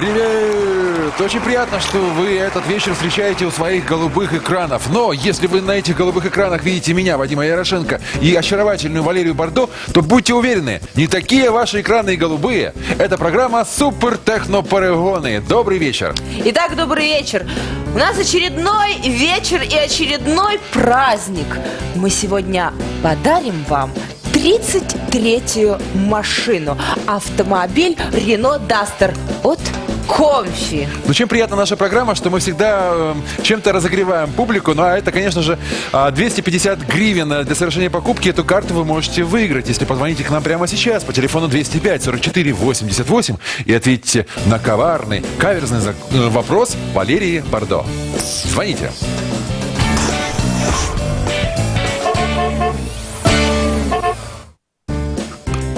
Привет! Очень приятно, что вы этот вечер встречаете у своих голубых экранов. Но если вы на этих голубых экранах видите меня, Вадима Ярошенко, и очаровательную Валерию Бардо, то будьте уверены, не такие ваши экраны и голубые. Это программа Супер Техно Парагоны. Добрый вечер. Итак, добрый вечер. У нас очередной вечер и очередной праздник. Мы сегодня подарим вам 33-ю машину. Автомобиль Renault Duster от Комфи. Ну, чем приятна наша программа, что мы всегда э, чем-то разогреваем публику. Ну, а это, конечно же, а, 250 гривен э, для совершения покупки. Эту карту вы можете выиграть, если позвоните к нам прямо сейчас по телефону 205 44 88 и ответите на коварный, каверзный э, вопрос Валерии Бардо. Звоните.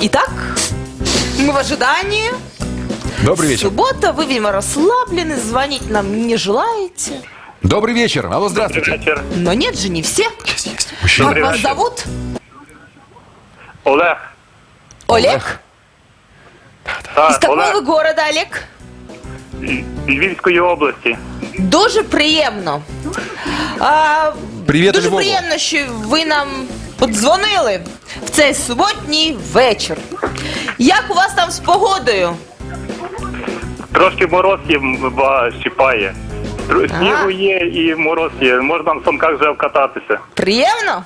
Итак, мы в ожидании. Добрый вечер. Суббота, вы, видимо, расслаблены, звонить нам не желаете. Добрый вечер. Алло, Добрый здравствуйте. вечір. Но нет же, не все. Есть, есть. Мужчина. Как Добрый вас вечер. зовут? Олег. Олег. Так, Из какого Олег ви города, Олег? з Львівської області. Дуже приємно. А, Привіт, дуже Львову. приємно, що ви нам подзвонили в цей суботній вечір. Як у вас там з погодою? Трошки мороз є, м, ба- щипає. Тр- Ага. Снігу є і мороз є. Можна в санках вже вкататися. Приємно?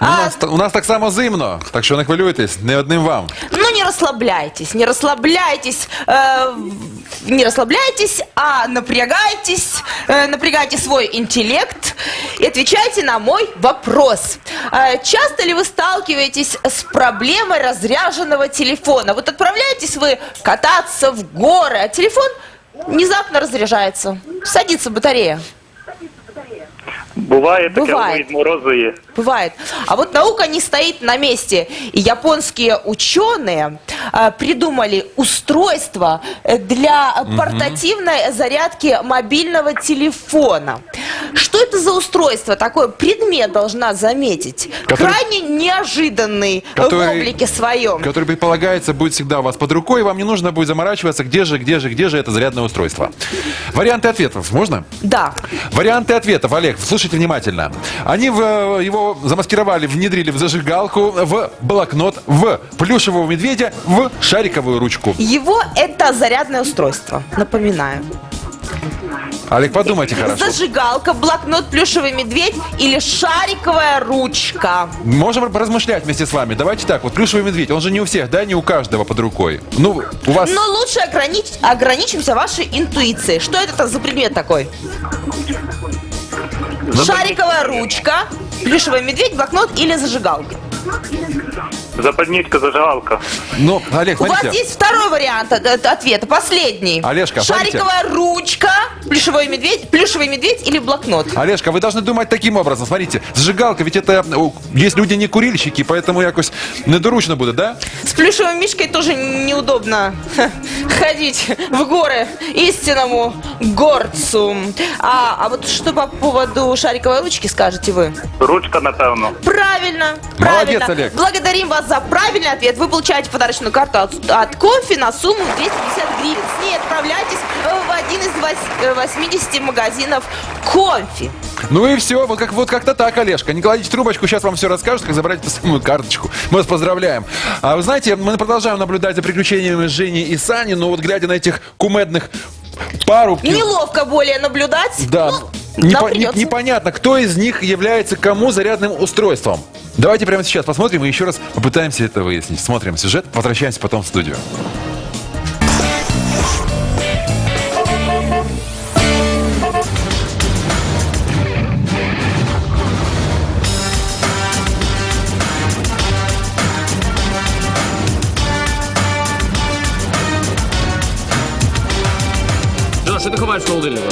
У А, нас, у нас так само зимно, так що не хвилюйтесь, не одним вам. ну, не расслабляйтесь, не расслабляйтесь, э, не расслабляйтесь, а напрягайтесь, э, напрягайте свой интеллект и отвечайте на мой вопрос. Э, часто ли вы сталкиваетесь с проблемой разряженного телефона? Вот отправляетесь вы кататься в горы, а телефон внезапно разряжается, садится батарея. Буває таке, Буває. воно від морозу є. Бывает. А вот наука не стоит на месте. И японские ученые а, придумали устройство э, для портативной зарядки мобильного телефона. Что это за устройство? Такой предмет должна заметить. Который- Крайне неожиданный в Который- облике своем. который предполагается будет всегда у вас под рукой, и вам не нужно будет заморачиваться, где же, где же, где же это зарядное устройство. Варианты ответов можно? Да. Варианты ответов, Олег, слушайте внимательно. Они в, э, его замаскировали, внедрили в зажигалку, в блокнот, в плюшевого медведя, в шариковую ручку. Его это зарядное устройство. Напоминаю. Олег, подумайте хорошо. Зажигалка, блокнот, плюшевый медведь или шариковая ручка. Можем поразмышлять вместе с вами. Давайте так, вот плюшевый медведь, он же не у всех, да, не у каждого под рукой. Ну, у вас... Но лучше огранич- ограничимся вашей интуицией. Что это за предмет такой? Шариковая ручка, плюшевый медведь, блокнот или зажигалка? Запальничка, зажигалка. Ну, Олег, У вас есть второй вариант от- от- ответа, последний. Олежка, смотрите. Шариковая ручка, плюшевой медведь, плюшевый медведь или блокнот? Олежка, вы должны думать таким образом. Смотрите, зажигалка, ведь это... о, Есть люди не курильщики, поэтому якось недоручно будет, да? С плюшевой мишкой тоже неудобно ходить в горы истинному горцу. А, а вот что по поводу шариковой ручки скажете вы? Ручка, напевно. Правильно, Молодец, правильно. Олег. Благодарим вас за правильный ответ. Вы получаете подарочную карту от, от Кофе на сумму 250 гривен. С ней отправляйтесь э, в один из вось- э, 80 магазинов Кофе. Ну и все, вот, как, вот как-то так, Олежка. Не кладите трубочку, сейчас вам все расскажут, как забрать эту самую карточку. Мы вас поздравляем. А вы знаете, мы продолжаем наблюдать за приключениями Жени и Сани, но вот глядя на этих кумедных парубки... Неловко более наблюдать. Да, Ну, непо- не- придется. непонятно, кто из них является кому зарядным устройством. Давайте прямо сейчас посмотрим и еще раз попытаемся это выяснить. Смотрим сюжет, возвращаемся потом в студию. що ти ховаєш в холодильнику?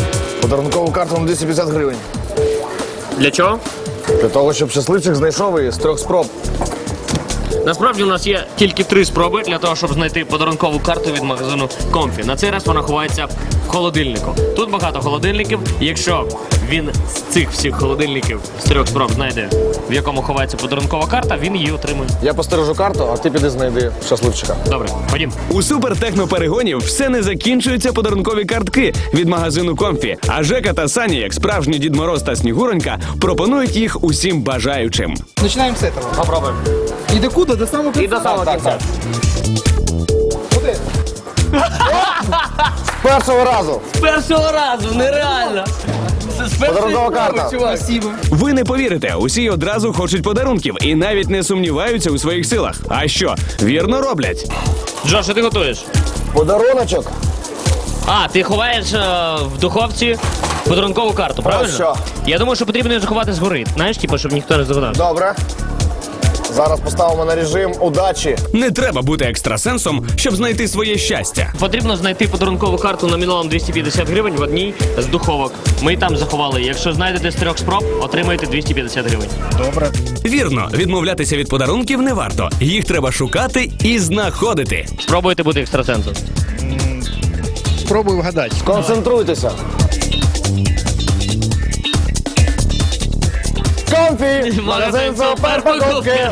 Подарункову карту на 250 гривень. Для чого? Для того, щоб щасливчик знайшов її з трьох спроб. Насправді у нас є тільки три спроби для того, щоб знайти подарункову карту від магазину Комфі. На цей раз вона ховається в холодильнику. Тут багато холодильників. Якщо він з цих всіх холодильників з трьох спроб знайде, в якому ховається подарункова карта, він її отримує. Я постережу карту, а ти піди знайди щасливчика. Добре, ходім. У супертехноперегонів все не закінчуються подарункові картки від магазину Комфі. А Жека та Саня, як справжні Дід Мороз та Снігуронька, пропонують їх усім бажаючим. Начинаем с этого. Попробуємо. И до куда? До самого І до самого кінця. Першого разу! З першого разу, нереально. З першої Подарункова спроби, карта. чувак. Спасибо. Ви не повірите, усі одразу хочуть подарунків і навіть не сумніваються у своїх силах. А що, вірно роблять? Джош, що ти готуєш? Подаруночок? А, ти ховаєш е, в духовці подарункову карту, правильно? що? Я думаю, що потрібно її заховати згори. Знаєш, типу, щоб ніхто не здогадався. Добре. Зараз поставимо на режим удачі. Не треба бути екстрасенсом, щоб знайти своє щастя. Потрібно знайти подарункову карту номіналом 250 гривень в одній з духовок. Ми і там заховали. Якщо знайдете з трьох спроб, отримаєте 250 гривень. Добре, Вірно, відмовлятися від подарунків не варто. Їх треба шукати і знаходити. Спробуйте бути екстрасенсом. Пробую угадать. Концентруйтеся. Комфі! Магазин суперпакунки!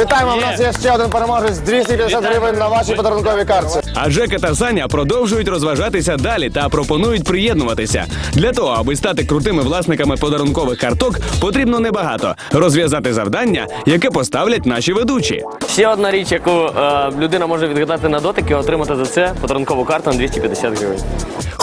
Вітаємо! У нас є ще один переможець 250 гривень на вашій подарунковій картці. А Жека та Саня продовжують розважатися далі та пропонують приєднуватися. Для того, аби стати крутими власниками подарункових карток, потрібно небагато розв'язати завдання, яке поставлять наші ведучі. Ще одна річ, яку е, людина може відгадати на дотик і отримати за це подарункову карту на 250 гривень.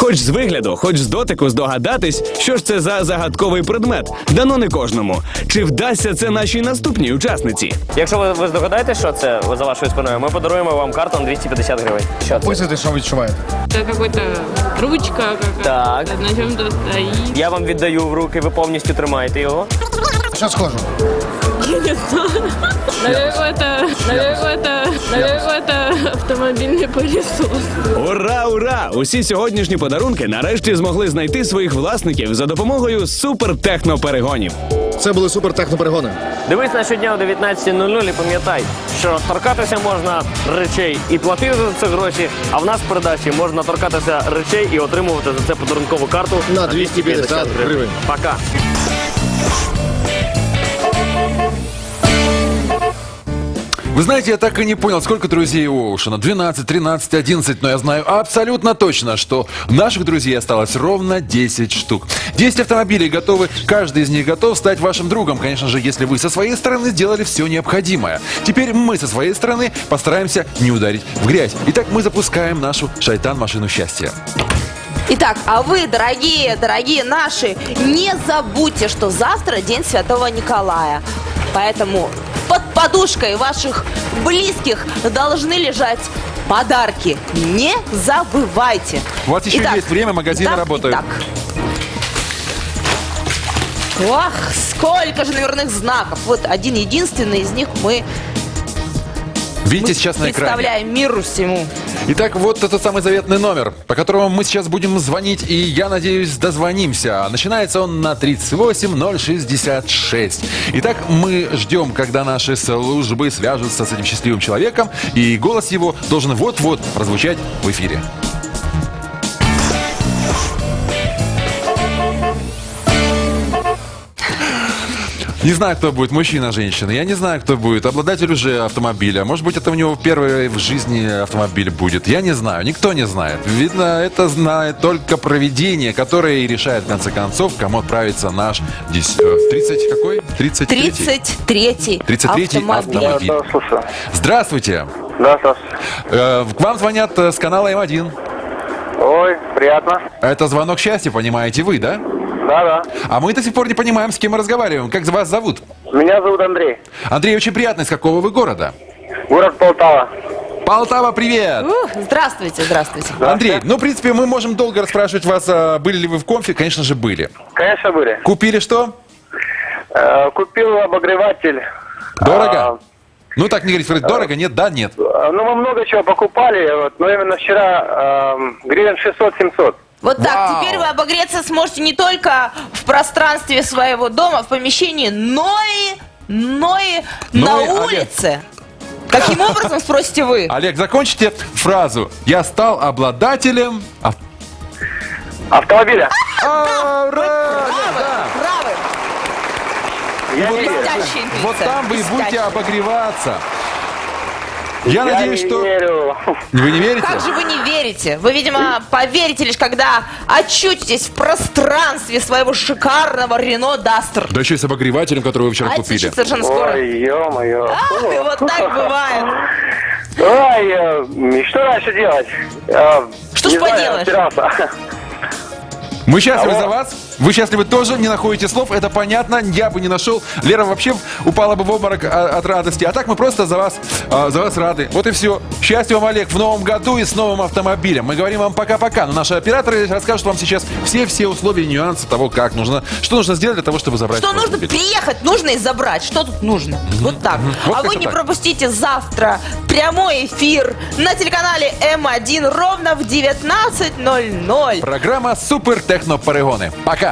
Хоч з вигляду, хоч з дотику здогадатись, що ж це за загадковий предмет, дано не кожному. Чи вдасться це нашій наступній учасниці? Якщо ви, ви здогадаєте, що це за вашою спиною, ми подаруємо вам карту на 250 гривень. Що це? Пусть это что відчувает. Это какой-то ручка какая-то. Так. На чем-то стоит. Я вам віддаю в руки, ви повністю тримаєте його. Что схоже? Я не знаю. Наверное, это, наверное, это, наверное, это автомобильный пылесос. Ура, ура! Усі сьогоднішні подарунки нарешті змогли знайти своїх власників за допомогою супертехноперегонів. Це були супертехноперегони. Дивись на щодня о 19.00 і пам'ятай, що торкатися можна речей і платити за це гроші, а в нас в передачі можна торкатися речей і отримувати за це подарункову карту На 250 гривень. Пока. Вы знаете, я так и не понял, сколько друзей у Оушена. 12, 13, 11. Но я знаю абсолютно точно, что наших друзей осталось ровно 10 штук. 10 автомобилей готовы, каждый из них готов стать вашим другом, конечно же, если вы со своей стороны сделали все необходимое. Теперь мы со своей стороны постараемся не ударить в грязь. Итак, мы запускаем нашу шайтан-машину счастья. Итак, а вы, дорогие, дорогие наши, не забудьте, что завтра День Святого Николая. Поэтому под подушкой ваших близких должны лежать подарки. Не забывайте. У вас еще Итак, есть время, магазины итак, работают. итак. Ох, сколько же номерных знаков. Вот один единственный из них мы, Видите мы сейчас на экране. представляем миру всему. Итак, вот этот самый заветный номер, по которому мы сейчас будем звонить, и я надеюсь, дозвонимся. Начинается он на 38066. Итак, мы ждем, когда наши службы свяжутся с этим счастливым человеком, и голос его должен вот-вот прозвучать в эфире. Не знаю, кто будет, мужчина, женщина. Я не знаю, кто будет. Обладатель уже автомобиля. Может быть, это у него первый в жизни автомобиль будет. Я не знаю. Никто не знает. Видно, это знает только проведение, которое и решает, в конце концов, кому отправится наш дес- э, 30 какой? 33 33-й 33-й автомобиль. автомобиль. Здравствуйте. Да, Саш. Э, К вам звонят э, с канала М1. Ой, приятно. Это звонок счастья, понимаете вы, да? Да, да. А мы до сих пор не понимаем, с кем мы разговариваем. Как вас зовут? Меня зовут Андрей. Андрей, очень приятно. Из какого вы города? Город Полтава. Полтава, привет! Ух, здравствуйте, здравствуйте. Андрей, ну, в принципе, мы можем долго расспрашивать вас, а, были ли вы в конфе. Конечно же, были. Конечно, были. Купили что? Э, купил обогреватель. Дорого? Ну, так не говорите, говорит, дорого, нет, да, нет. А, ну, мы много чего покупали, вот, но именно вчера эм, гривен 600-700. Вот так, Вау. теперь вы обогреться сможете не только в пространстве своего дома, в помещении, но и, но и Ну на и, Олег. улице. Каким образом, спросите вы? Олег, закончите фразу. Я стал обладателем... ав- Автомобиля. А, Ура! Да. правы. Я. Вот там вы и будете обогреваться. Я, Я надеюсь, не что... верю. Вы не верите? Как же вы не верите? Вы, видимо, поверите лишь, когда очутитесь в пространстве своего шикарного Рено Дастер. Да еще и с обогревателем, который вы вчера А купили. совершенно скоро. Ой, ё-моё. Ах, и вот так бывает. Ой, э, и что дальше делать? Э, Что ж поделаешь? Мы счастливы за вас. Вы счастливы тоже, не находите слов, это понятно, я бы не нашел. Лера вообще упала бы в обморок а, от радости. А так мы просто за вас, а, за вас рады. Вот и все. Счастья вам, Олег, в новом году и с новым автомобилем. Мы говорим вам пока-пока, но наши операторы расскажут вам сейчас все-все условия и нюансы того, как нужно, что нужно сделать для того, чтобы забрать Что нужно автомобиль. приехать, нужно и забрать. Что тут нужно? Вот так. Вот а вы не так. пропустите завтра прямой эфир на телеканале М1 ровно в 19.00. Программа Супер Техно. Пока!